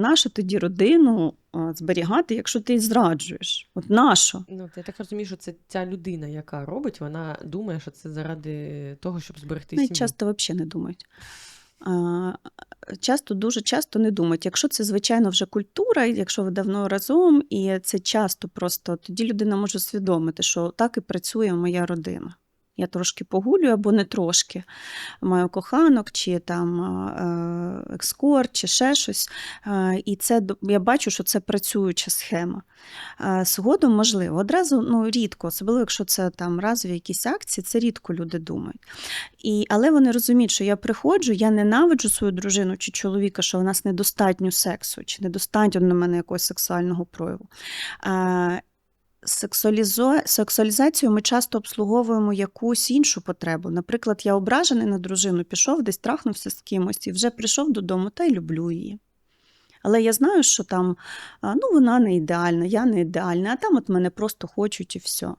Нащо тоді родину а, зберігати, якщо ти зраджуєш? От нащо? Ну, я так розумію, що це ця людина, яка робить, вона думає, що це заради того, щоб зберегти сім'ю. часто взагалі не думають. А, Часто, дуже часто не думають. Якщо це, звичайно, вже культура, якщо ви давно разом, і це часто просто тоді людина може усвідомити, що так і працює моя родина. Я трошки погулюю або не трошки. Маю коханок, чи там е, екскорт, чи ще щось. Е, І це я бачу, що це працююча схема. Е, Згодом можливо. Одразу ну, рідко, особливо якщо це там разові якісь акції, це рідко люди думають. І, але вони розуміють, що я приходжу, я ненавиджу свою дружину чи чоловіка, що у нас недостатньо сексу, чи недостатньо на мене якогось сексуального прояву. Сексуалізацію ми часто обслуговуємо якусь іншу потребу. Наприклад, я ображений на дружину, пішов десь трахнувся з кимось і вже прийшов додому та й люблю її. Але я знаю, що там ну, вона не ідеальна, я не ідеальна, а там от мене просто хочуть і все.